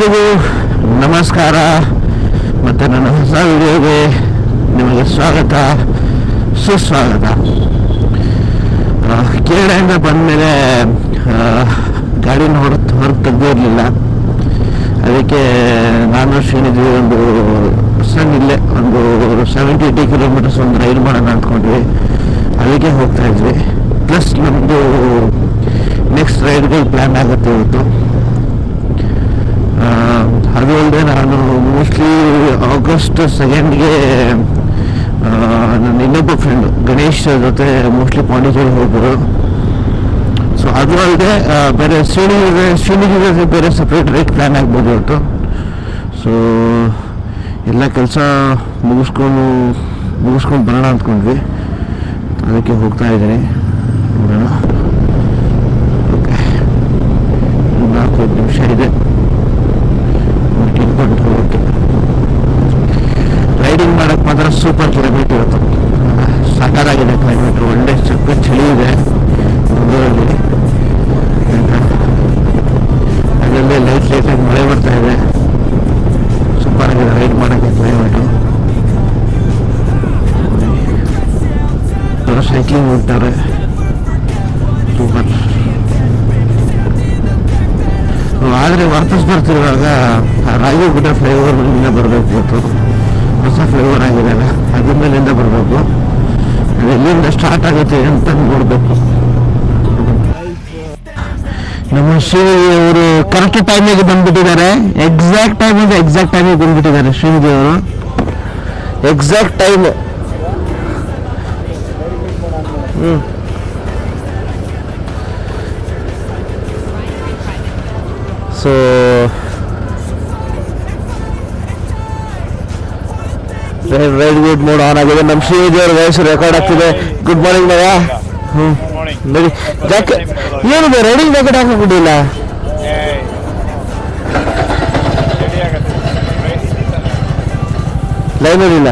ಎಲ್ಲರಿಗೂ ನಮಸ್ಕಾರ. ಮತ್ತು ನನ್ನ ಹೊಸ ವಿಡಿಯೋಗೆ ನಿಮಗೆ ಸ್ವಾಗತ, ಸುಸ್ವಾಗತ. ಕೇರಳದಿಂದ ಬಂದಮೇಲೆ ಗಾಡಿನ ಹೊರ ಹೊರಗೆ ತೆಗೆದಿರಲಿಲ್ಲ ಅದಕ್ಕೆ ನಾನು ಶ್ರೀನಿಧಿ ಒಂದು ಸಣ್ಣ ಇಲ್ಲೇ, ಒಂದು ಸೆವೆಂಟಿ ಏಯ್ಟಿ ಕಿಲೋಮೀಟರ್ಸ್ ಒಂದು ರೈಲ್ ಮಾಡೋಣ ಅಂದ್ಕೊಂಡ್ವಿ ಅದಕ್ಕೆ ಹೋಗ್ತಾ ಇದ್ವಿ. ಪ್ಲಸ್ ನಮ್ಮದು ನೆಕ್ಸ್ಟ್ ರೈಡ್ಗೆ ಪ್ಲ್ಯಾನ್ ಆಗುತ್ತೆ ಇವತ್ತು. ಅದು ಅಲ್ಲದೆ ನಾನು ಮೋಸ್ಟ್ಲಿ ಆಗಸ್ಟ್ ಸೆಕೆಂಡ್ಗೆ ನನ್ನ ಇನ್ನೊಬ್ಬ ಫ್ರೆಂಡ್ ಗಣೇಶ್ ಜೊತೆ ಮೋಸ್ಟ್ಲಿ ಪಾಂಡಿಚೇರಿ ಹೋಗ್ಬೋದು ಸೊ ಅದು ಅಲ್ಲದೆ ಬೇರೆ ಶ್ರೀನಿಗೆ ಶ್ರೀನಿಗೆ ಬೇರೆ ಸಪ್ರೇಟ್ ರೈಟ್ ಪ್ಲ್ಯಾನ್ ಆಗ್ಬೋದು ಇವತ್ತು. ಸೊ ಎಲ್ಲ ಕೆಲಸ ಮುಗಿಸ್ಕೊಂಡು ಮುಗಿಸ್ಕೊಂಡು ಬರೋಣ ಅಂದ್ಕೊಂಡ್ವಿ. ಅದಕ್ಕೆ ಹೋಗ್ತಾ ಇದ್ದೀನಿ. ನೋಡೋಣ. ಓಕೆ ನಾಲ್ಕೈದು ನಿಮಿಷ ಇದೆ ತಿಳ್ಕೊಂಡು ಹೋಗುತ್ತೆ ರೈಡಿಂಗ್ ಮಾಡಕ್ಕೆ ಮಾತ್ರ ಸೂಪರ್ ಕ್ಲೈಮೇಟ್ ಇವತ್ತು. ಸಾಕಾರಾಗಿದೆ ಕ್ಲೈಮೇಟ್ ಒಳ್ಳೆ ಚಿಕ್ಕ ಚಳಿ ಇದೆ ಮಂಗಳೂರಲ್ಲಿ. ಅದರಲ್ಲೇ ಲೈಟ್ ಲೈಟಾಗಿ ಮಳೆ ಬರ್ತಾ ಇದೆ. ಸೂಪರ್ ಆಗಿದೆ ರೈಡ್ ಮಾಡೋಕ್ಕೆ ಕ್ಲೈಮೇಟು ಸೈಕ್ಲಿಂಗ್ ಹೋಗ್ತಾರೆ. ಸೂಪರ್. ಆದರೆ ವಾಪಸ್ ಬರ್ತಿರುವಾಗ ರಾಗಿ ಗುಡ್ಡ ಫ್ಲೈಓವರ್ ಮೇಲಿಂದ ಬರಬೇಕು ಇವತ್ತು. ಹೊಸ ಫ್ಲೇವರ್ ಆಗಿದೆ ಅಲ್ಲ ಅದ್ರ ಮೇಲಿಂದ ಬರಬೇಕು. ಎಲ್ಲಿಂದ ಸ್ಟಾರ್ಟ್ ಆಗುತ್ತೆ ಅಂತ ನೋಡಬೇಕು. ನಮ್ಮ ಶ್ರೀನಿಧಿ ಅವರು ಕರೆಕ್ಟ್ ಟೈಮಿಗೆ ಬಂದ್ಬಿಟ್ಟಿದ್ದಾರೆ. ಎಕ್ಸಾಕ್ಟ್ ಟೈಮ್ ಅಂದ್ರೆ ಎಕ್ಸಾಕ್ಟ್ ಟೈಮಿಗೆ ಬಂದ್ಬಿಟ್ಟಿದ್ದಾರೆ ಶ್ರೀನಿಧಿ ಅವರು. ಎಕ್ಸಾಕ್ಟ್ ಟೈಮ್ ಹ್ಞೂ so ride good mood on ಆಗಿದೆ. ನಮ್ಮ ಶ್ರೀನಿಧಿ ಅವ್ರ ವಾಯ್ಸ್ ರೆಕಾರ್ಡ್ ಆಗ್ತಿದೆ. ಗುಡ್ ಮಾರ್ನಿಂಗ್ ಮಗ ಹ್ಞೂ ನೋಡಿ. ಜಾಕೆ ಏನಿದೆ? ರೈಡಿಂಗ್ ಜಾಕೆಟ್ ಹಾಕಿಬಿಟ್ಟಿಲ್ಲ ಲೈನರ್ ಇಲ್ಲ.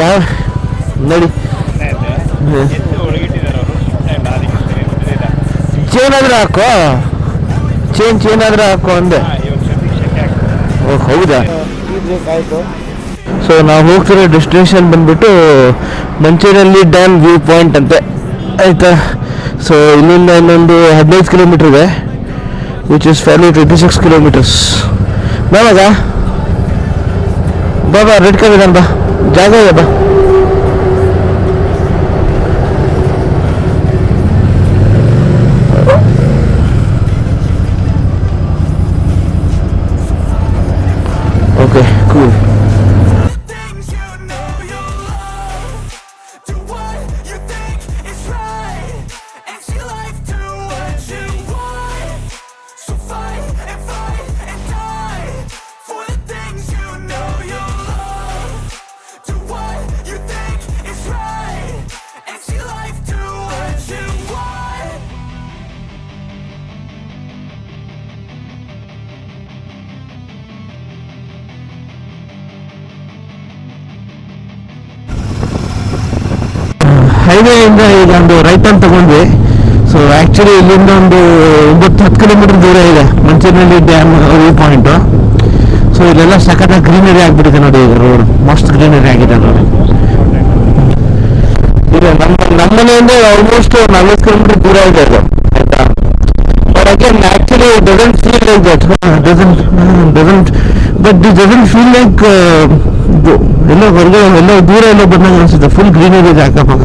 ಯಾವ? ನೋಡಿ. ಚೇನ್ ಆದ್ರೆ ಹಾಕೋ? ಚೇನ್ ಚೇನ್ ಆದ್ರೆ ಹಾಕೋ ಅಂದೆ. ಹೌದಾ? ಸೊ ನಾವು ಹೋಗ್ತಿರೋ ಡೆಸ್ಟಿನೇಷನ್ ಬಂದ್ಬಿಟ್ಟು ಮಂಚೇರಿಯಲ್ಲಿ ಡ್ಯಾಮ್ ವ್ಯೂ ಪಾಯಿಂಟ್ ಅಂತೆ. ಆಯಿತಾ? ಸೊ ಇಲ್ಲಿಂದ ಇನ್ನೊಂದು ಹದಿನೈದು ಕಿಲೋಮೀಟರ್ ಇದೆ which is fully twenty six kilometres ಬಾವಾಗ ಬಾಬಾ ರೆಡ್ ಕಲರ್ ಬಾ. ಜಾಗ ಇದೆ ಬಾ. ಓಕೆ ಈಗ ಒಂದು ರೈಟ್ ತಗೊಂಡ್ವಿ ಸೊ ಆ್ಯಕ್ಚುಲಿ ಇಲ್ಲಿಂದ ಒಂದು ಒಂಬತ್ತು ಹತ್ತು ಕಿಲೋಮೀಟರ್ ದೂರ ಇದೆ. ಮಂಚೇರಿನಲ್ಲಿ ಡ್ಯಾಮ್ ವ್ಯೂ ಪಾಯಿಂಟು ಸೊ ಇಲ್ಲೆಲ್ಲ ಸಖತ್ತಾಗಿ ಗ್ರೀನರಿ ಆಗಿಬಿಟ್ಟಿದೆ ನೋಡಿ ಈಗ ರೋಡ್ ಮಸ್ತ್ ಗ್ರೀನರಿ ಆಗಿದೆ ನೋಡಿ. ಈಗ ನಮ್ಮ ನಮ್ಮ ಮನೆಯಿಂದ ಆಲ್ಮೋಸ್ಟ್ ನಲ್ವತ್ತು ಕಿಲೋಮೀಟರ್ ದೂರ ಇದೆ ಅದು. ಆಯ್ತಾ? Again actually doesn't feel like that doesn't doesn't but it doesn't feel like ಎಲ್ಲ ಹೊರಗಡೆ, ಎಲ್ಲ ದೂರ ಎಲ್ಲ ಬಂದಂಗೆ ಅನಿಸುತ್ತೆ. ಫುಲ್ ಗ್ರೀನರಿ ಇದೆ ಅಕ್ಕಪಕ್ಕ.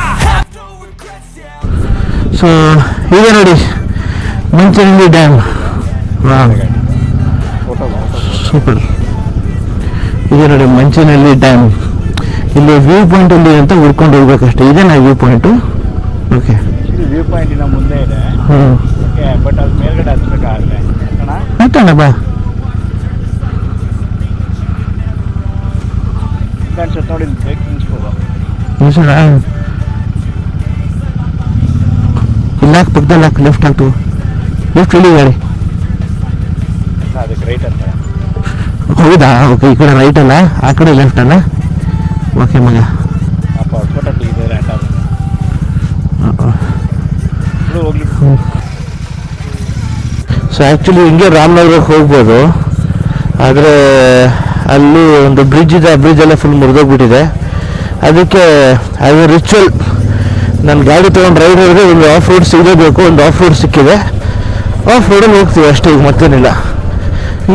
So ಈಗ ನೋಡಿ ಮಂಚೇರಿ ಡ್ಯಾಮ್ ಸೂಪರ್ ಇದೆ ನೋಡಿ ಮಂಚಿನಲ್ಲಿ ಡ್ಯಾಮ್ ಇಲ್ಲಿ ವ್ಯೂ ಪಾಯಿಂಟ್ ಅಲ್ಲಿ ಅಂತ ಹುಡ್ಕೊಂಡು ಹೋಗ್ಬೇಕಷ್ಟೇ. ಇದೇನಾ view point okay view point ಇನ್ನ ಮುಂದೆ ಇದೆ. ಓಕೆ ಬಟ್ ಅದು ಮೇಲ್ಗಡೆ ನಿಲ್ಸೋಣ ಬಾ. ಕಾಣಿಸುತ್ತೆ ನೋಡಿ ಬ್ರೇಕ್ ನಿಲ್ಸ್ಬೋದು ನಿಲ್ಸೋಣ ಇಲ್ಲ ಪಕ್ಕದಲ್ಲಿ ಹಾಕಿ ಲೆಫ್ಟ್ ಹಾಕ್ತು ಲೆಫ್ಟ್ ರೈಟ್ ಅಂತ. ಹೌದಾ? ಓಕೆ ಈ ಕಡೆ ರೈಟ್ ಅಲ್ಲ? ಆ ಕಡೆ ಲೆಫ್ಟ್ ಅಲ್ಲ? ಓಕೆ ಮಗ. ಸೊ ಆ್ಯಕ್ಚುಲಿ ಹಿಂಗೆ ರಾಮನಗರಕ್ಕೆ ಹೋಗ್ಬೋದು. ಆದರೆ ಅಲ್ಲಿ ಒಂದು ಬ್ರಿಡ್ಜ್ ಇದೆ ಆ ಬ್ರಿಡ್ಜ್ ಎಲ್ಲ ಫುಲ್ ಮುರಿದೋಗ್ಬಿಟ್ಟಿದೆ. ಅದಕ್ಕೆ ಅದು ರಿಚುವಲ್ ನನ್ನ ಗಾಡಿ ತೊಗೊಂಡು ಹೋದರೆ ಒಂದು ಆಫ್ ರೋಡ್ ಸಿಗಲೇಬೇಕು ಒಂದು ಆಫ್ ರೋಡ್ ಸಿಕ್ಕಿದೆ. ಆಫ್ ರೋಡಲ್ಲಿ ಹೋಗ್ತೀವಿ ಅಷ್ಟೇ ಈಗ ಮತ್ತೇನಿಲ್ಲ.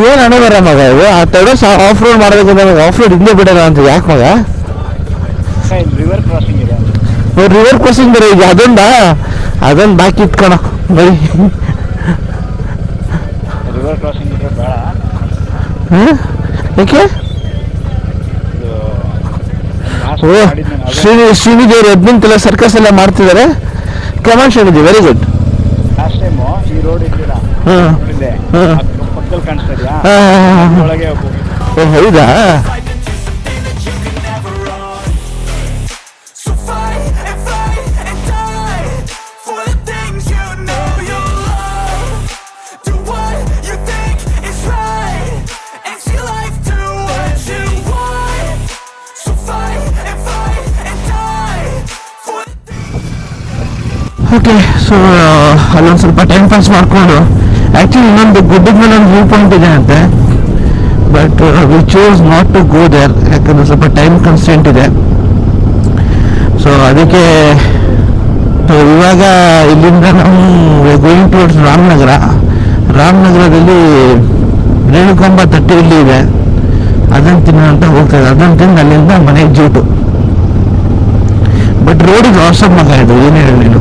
ಏನು ಅಣಬರ ಮಗ ಇದು? ಆ ತಡ ಸಹ ಆಫ್ ರೋಡ್ ಮಾಡಬೇಕು ನನಗೆ ಆಫ್ ರೋಡ್ ಹಿಂದೆ ಬಿಡೋಣ ಅಂತ ಯಾಕೆ ಮಗ? ರಿವರ್ ಕ್ರಾಸಿಂಗ್ ಇದೆ. ರಿವರ್ ಕ್ರಾಸಿಂಗ್ ಬೇರೆ ಈಗ ಅದೊಂದ? ಅದೊಂದು ಬಾಕಿ ಇಟ್ಕೊಣ ಬರೀ. ರಿವರ್ ಕ್ರಾಸಿಂಗ್ ಬೇಡ. ಯಾಕೆ? ಓ ಶ್ರೀನಿ ಶ್ರೀನಿದೇವರು ಹದಿನೆಂಟೆಲ್ಲ ಸರ್ಕಸ್ ಎಲ್ಲ ಮಾಡ್ತಿದ್ದಾರೆ come on Srinidhi very good last time ಈ ರೋಡ್ ಇದ್ದಿಲ್ಲ. ಹಾಂ. ಹಾ. ಹಾಂ ಹೌದಾ? ಓಕೆ ಸೊ ಅಲ್ಲೊಂದು ಸ್ವಲ್ಪ ಟೈಮ್ ಪಾಸ್ ಮಾಡಿಕೊಂಡು. ಆ್ಯಕ್ಚುಲಿ ಇನ್ನೊಂದು ಗುಡ್ಡದ ಮೇಲೆ ಒಂದು ವ್ಯೂ ಪಾಯಿಂಟ್ ಇದೆ ಅಂತೆ. But we choose not to go there ಯಾಕಂದ್ರೆ ಸ್ವಲ್ಪ ಟೈಮ್ ಕನ್ಸ್ಟೆಂಟ್ ಇದೆ. ಸೊ ಅದಕ್ಕೆ ಇವಾಗ ಇಲ್ಲಿಂದ ನಾವು ಗೋಯಿಂಗ್ ಟುವರ್ಡ್ಸ್ ರಾಮನಗರ. ರಾಮನಗರದಲ್ಲಿ ರೇಣುಕಾಂಬ ತಟ್ಟೆ ಇಲ್ಲಿ ಇದೆ. ಅದನ್ನು ತಿನ್ನೋ ಅಂತ ಹೋಗ್ತಾ ಇದೆ ಅದನ್ನು ತಿಂದು ಅಲ್ಲಿಂದ ಮನೆಗೆ ಜೂಟು ಬಟ್ ರೋಡಿಗೆ ಆಸಮ್ ಮಗ ಇದು ಏನು ಹೇಳಿ ನೀನು?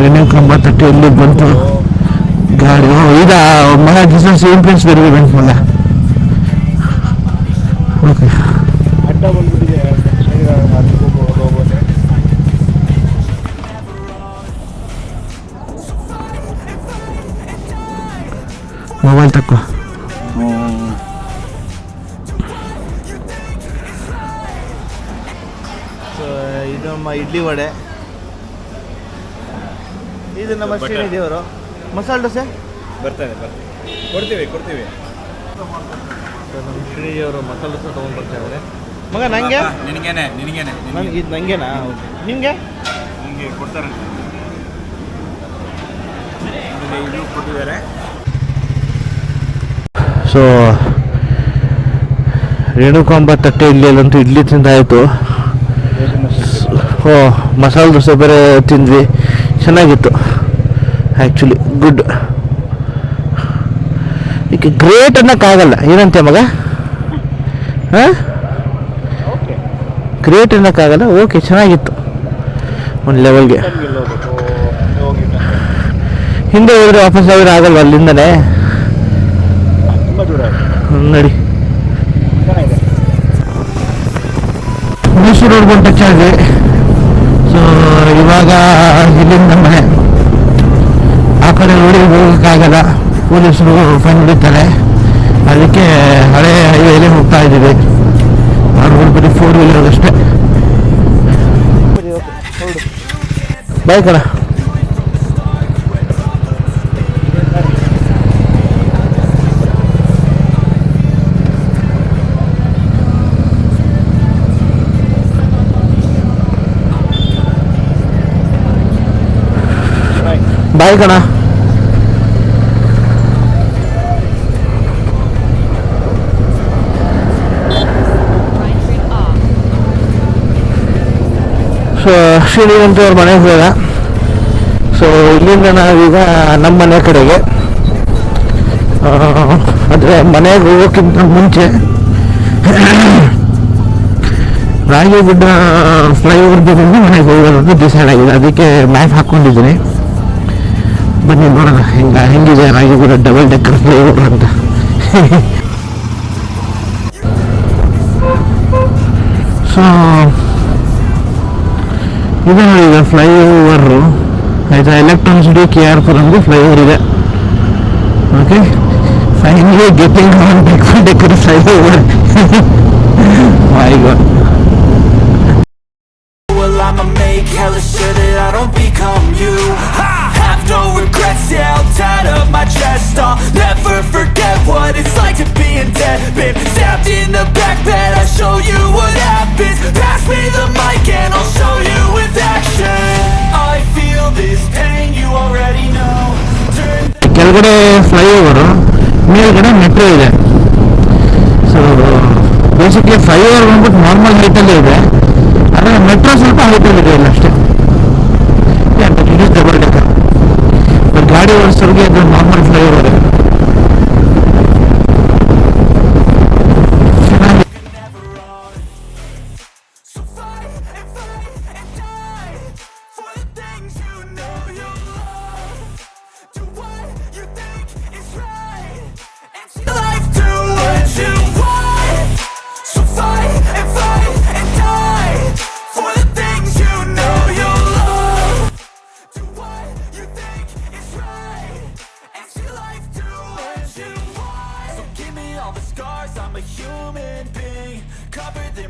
ರೆನೆ ಕಂಬ ತಟ್ಟಿ ಎಲ್ಲಿ ಬಂತು. ಗಾಡಿ ಈಗ ಮಗ ಡಿಸ್ಟೆನ್ಸ್ ಸೇಮ್ ಪ್ಲೇಸ್ ಬೇರೆ ಬಂತು ಮಗ ಓಕೆ ಮೊಬೈಲ್ ತಕ್ಕೋ. ಇದು ಇಡ್ಲಿ ವಡೆ. ಇದು ನಮ್ಮ ಶ್ರೀನಿ ದೇವರು ಮಸಾಲೆ ದೋಸೆ? ಬರ್ತೇನೆ ಬರ್ತಾನೆ ಕೊಡ್ತೀವಿ ಕೊಡ್ತೀವಿ. ಸೊ ನಮ್ಮ ಶ್ರೀನಿ ದೇವರು ಮಸಾಲೆ ದೋಸೆ ತೊಗೊಂಡು ಬರ್ತಾ ಇದ್ದಾರೆ. ಮಗ ನಂಗೆ? ನಿನಗೇನೆ ನಿನಗೇನೆ ನನಗೆ. ಇದು ನನಗೇನಾ ನಿಮಗೆ? ನಿಮಗೆ ಕೊಡ್ತಾರೆ. ಇದು ಕೊಟ್ಟಿದ್ದಾರೆ. ಸೊ ರೇಣುಕಾಂಬ ತಟ್ಟೆ ಇಲ್ಲಿಯಲ್ಲಂತೂ ಇಡ್ಲಿ ತಿಂದಾಯಿತು. ಓ ಮಸಾಲೆ ದೋಸೆ ಬೇರೆ ತಿಂದ್ವಿ. ಚೆನ್ನಾಗಿತ್ತು. ಆ್ಯಕ್ಚುಲಿ ಗುಡ್ ಈಗ ಗ್ರೇಟ್ ಅನ್ನೋಕ್ಕಾಗಲ್ಲ ಏನಂತೆ ಮಗ? ಹಾಂ? ಗ್ರೇಟ್ ಅನ್ನೋಕ್ಕಾಗಲ್ಲ ಓಕೆ ಚೆನ್ನಾಗಿತ್ತು. ಒಂದು ಲೆವೆಲ್ಗೆ ಹಿಂದೆ ಹೋದರೆ ವಾಪಸ್ ಹೋದ್ರೆ ಆಗಲ್ವ ಅಲ್ಲಿಂದನೇ ನೋಡಿ. ಮೈಸೂರು ರೋಡ್ ಬಂದು ಆದ್ವಿ ಸೊ ಇವಾಗ ಇಲ್ಲಿಂದ ಮನೆ. ಆ ಕಡೆ ಊರಿಗೆ ಹೋಗೋಕ್ಕಾಗಲ್ಲ. ಪೊಲೀಸರು ಫೈನ್ ಹೊಡಿತಾರೆ ಅದಕ್ಕೆ ಹಳೆ ಹೈವೇಲಿ ಹೋಗ್ತಾ ಇದ್ದೀವಿ. ರೋಡ್ ಬರೀ ಫೋರ್ ವೀಲರ್ ಅಷ್ಟೇ. ಬಾಯ್ ಬಾಯ್ ಕಣ. ಸೊ ಶ್ರೀನಿವಂತ ಅವ್ರ ಮನೆಗೆ ಹೋದ ಸೊ ಇಲ್ಲಿಂದ ನಾವೀಗ ನಮ್ಮ ಮನೆ ಕಡೆಗೆ ಅಂದರೆ ಮನೆಗೆ ಹೋಗೋಕ್ಕಿಂತ ಮುಂಚೆ ರಾಗಿಗುಡ್ಡ ಫ್ಲೈಓವರ್ ಬಂದು ಮನೆಗೆ ಅಂತ ಡಿಸೈಡ್ ಆಗಿದೆ. ಅದಕ್ಕೆ ಮ್ಯಾಪ್ ಹಾಕ್ಕೊಂಡಿದ್ದೀನಿ. ಬನ್ನಿ ನೋಡೋಣ. ಹೆಂಗ, ಹೆಂಗಿದೆ? ರಾಗಿಗುಡ್ಡ ಡಬಲ್ ಡೆಕ್ಕರ್ ಫ್ಲೈಓವರ್ ಅಂತ. ಸೊ ಇದು ನೋಡಿ ಈಗ ಫ್ಲೈಓವರು ಆಯಿತಾ? ಎಲೆಕ್ಟ್ರಾನ್ ಸಿಟಿ ಕೆ ಆರ್ ಪುರಮ್ಗೆ ಫ್ಲೈಓವರ್ ಇದೆ. Okay finally getting on decker decker flyover my god ಕೆಳಗಡೆ ಫ್ಲೈಓವರು ಮೇಲ್ಗಡೆ ಮೆಟ್ರೋ ಇದೆ. ಸೊ ಬೇಸಿಕ್ಲಿ ಫ್ಲೈಓವರ್ ಬಂದ್ಬಿಟ್ಟು ನಾರ್ಮಲ್ ಹೈಟಲ್ಲೇ ಇದೆ. ಆದರೆ ಮೆಟ್ರೋ ಸ್ವಲ್ಪ ಹೈಟಲ್ಲಿ ಇದೆ ಇಲ್ಲ ಅಷ್ಟೇ ಗಾಡಿ ಓಡಿಸೋರಿಗೆ ಅದು ನಾರ್ಮಲ್ ಫ್ಲೈಓವರ್ ಇದೆ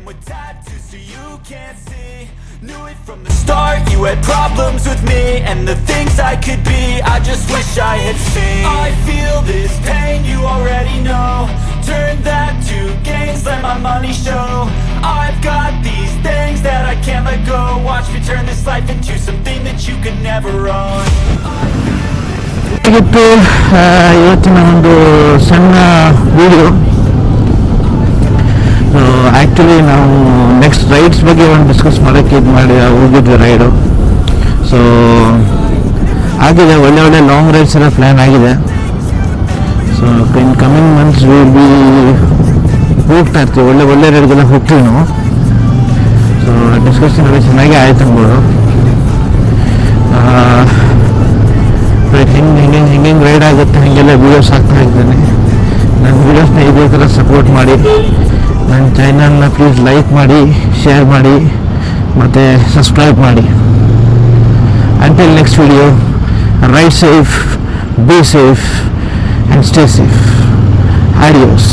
Cover them with tattoos so you can't see. Knew it from the start, you had problems with me and the things I could be. I just wish I had seen. I feel this pain, you already know. Turn that to gains, let my money show. I've got these things that I can't let go. Watch me turn this life into something that you could never own. ಆಗಿತ್ತು ಆ, ಇವತ್ತಿನ ಒಂದು ಸಣ್ಣ video actually ನಾವು next rides ಬಗ್ಗೆ ಒಂದು discuss ಮಾಡೋಕ್ಕೆ ಇದು ಮಾಡಿ ಹೋಗಿದ್ವಿ ರೈಡು ಸೊ ಆಗಿದೆ, ಒಳ್ಳೆ ಒಳ್ಳೆ ಲಾಂಗ್ ರೈಡ್ಸ್ ಎಲ್ಲ ಪ್ಲ್ಯಾನ್ ಆಗಿದೆ. So in coming months will be ಹೋಗ್ತಾ ಇರ್ತೀವಿ, ಒಳ್ಳೆ ಒಳ್ಳೆ ರೈಡ್ಗೆಲ್ಲ ಹೋಗ್ತೀವಿ ನಾವು. ಸೊ ಡಿಸ್ಕಷನ್ ಎಲ್ಲ ಚೆನ್ನಾಗಿ ಆಯ್ತು ಅನ್ಬೋದು. ಹೆಂಗೆ ಹೆಂಗೆ ಹೆಂಗೆ ಹೆಂಗೆ ರೈಡ್ ಆಗುತ್ತೆ, ಹಾಗೆಲ್ಲ ವೀಡಿಯೋಸ್ ಹಾಕ್ತಾ ಇದ್ದೇನೆ. ನನ್ನ ವೀಡಿಯೋಸ್ನ ಇದೇ ಥರ ಸಪೋರ್ಟ್ ಮಾಡಿ. ನನ್ನ ಚಾನಲ್ನ ಪ್ಲೀಸ್ ಲೈಕ್ ಮಾಡಿ ಶೇರ್ ಮಾಡಿ, ಮತ್ತು ಸಬ್ಸ್ಕ್ರೈಬ್ ಮಾಡಿ. Until next video ride safe be safe and stay safe adios